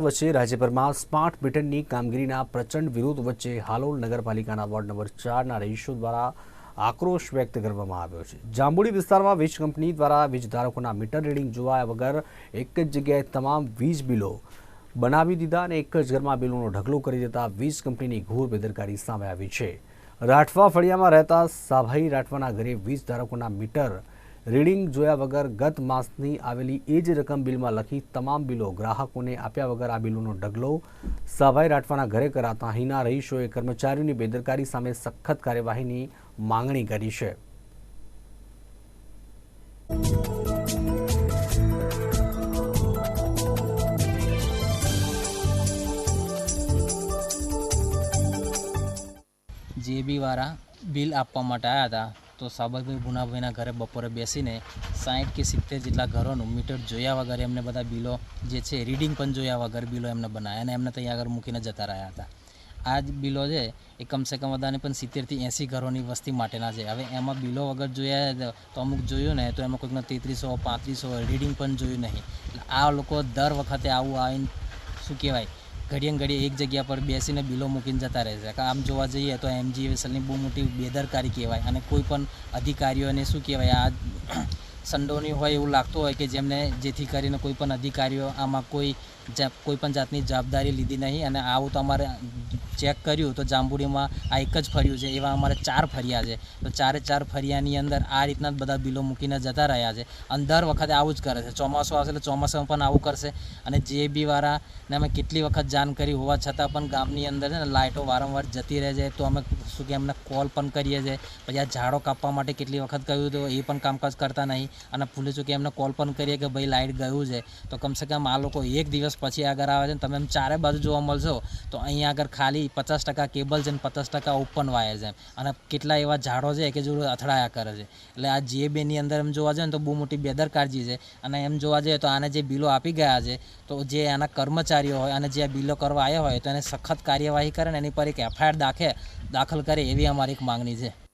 વચ્ચે રાજ્યભરમાં સ્માર્ટ મીટરની કામગીરીના પ્રચંડ વિરોધ વચ્ચે હાલોલ નગરપાલિકાના વોર્ડ નંબર ચારના રહીશો દ્વારા આક્રોશ વ્યક્ત કરવામાં આવ્યો છે. જાંબુડી વિસ્તારમાં વીજ કંપની દ્વારા વીજ ધારકોના મીટર રીડિંગ જોવાયા વગર એક જ જગ્યાએ તમામ વીજ બિલો બનાવી દીધા અને એક જ ઘરમાં બિલોનો ઢગલો કરી દેતા વીજ કંપનીની ઘોર બેદરકારી સામે આવી છે. રાઠવા ફળિયામાં રહેતા સાભાઈ રાઠવાના ઘરે વીજ ધારકોના મીટર રીડિંગ જોયા વગર ગત માસની આવેલી એ જ રકમ બિલમાં લખી તમામ બિલો ગ્રાહકોને આપ્યા વગર આ બિલોનો ઢગલો સાભાઈ રાઠવાના ઘરે કરાતા અહીંના રહીશોએ કર્મચારીઓની બેદરકારી સામે સખત કાર્યવાહીની માંગણી કરી છે. જે બીવાળા બિલ આપવા માટે આવ્યા હતા તો સાબરભાઈ ભુનાભાઈના ઘરે બપોરે બેસીને સાઠ કે સિત્તેર જેટલા ઘરોનું મીટર જોયા વગર એમને બધા બિલો જે છે, રીડિંગ પણ જોયા વગર બિલો એમને બનાવ્યા અને એમને ત્યાં આગળ મૂકીને જતા રહ્યા હતા. આ જ બિલો છે એ કમસે કમ બધાને પણ સિત્તેરથી એંસી ઘરોની વસ્તી માટેના છે. હવે એમાં બિલો વગર જોયા તો અમુક જોયું ને તો એમાં કોઈકના તેત્રીસો, પાંત્રીસો, રીડિંગ પણ જોયું નહીં. આ લોકો દર વખતે આવું આવીને શું કહેવાય ઘડીએ ઘડીએ એક જગ્યા પર બેસીને બિલો મૂકીને જતા રહે છે. આમ જોવા જઈએ તો એમજીવીએસએલની બહુ મોટી બેદરકારી કહેવાય અને કોઈ પણ અધિકારીઓને શું કહેવાય, આ સંડોની હોય એવું લાગતું હોય કે જેમને જેથી કરીને કોઈ પણ અધિકારીઓ આમાં કોઈ કોઈ પણ જાતની જવાબદારી લીધી નહીં અને આવું તો અમારે ચેક કર્યું તો જાંબુડીમાં આ એક જ ફર્યું છે, એવા અમારે ચાર ફર્યા છે. તો ચારે ચાર ફરિયાની અંદર આ રીતના બધા બિલો મૂકીને જતા રહ્યા છે. અને દર વખતે આવું જ કરે છે. ચોમાસું આવશે એટલે ચોમાસામાં પણ આવું કરશે. અને જે બી વાળાને અમે કેટલી વખત જાણ કરી હોવા છતાં પણ ગામની અંદર છે ને લાઇટો વારંવાર જતી રહે છે. તો અમે શું કે એમને કોલ પણ કરીએ છીએ. પછી આ ઝાડો કાપવા માટે કેટલી વખત કહ્યું તો એ પણ કામકાજ કરતા નહીં. અને ભૂલી ચૂકી એમને કોલ પણ કરીએ કે ભાઈ લાઇટ ગયું છે. તો કમસે કમ આ લોકો એક દિવસ પછી આગળ આવે છે ને તમે એમ ચારે બાજુ જોવા મળશો તો અહીંયા આગળ ખાલી પચાસ ટકા કેબલ છે ને પચાસ ટકા ઓપન વાયર છે અને કેટલા એવા ઝાડો છે કે જો અથડાયા કરે છે. એટલે આ જે બેની અંદર એમ જોવા જઈએ ને તો બહુ મોટી બેદરકારજી છે. અને એમ જોવા જઈએ તો આને જે બિલો આપી ગયા છે, તો જે આના કર્મચારીઓ હોય અને જે આ બિલો કરવા આવ્યા હોય તો એને સખત કાર્યવાહી કરે ને એની પર એક એફઆઈઆર દાખે દાખલ કરે એવી અમારી એક માંગણી છે.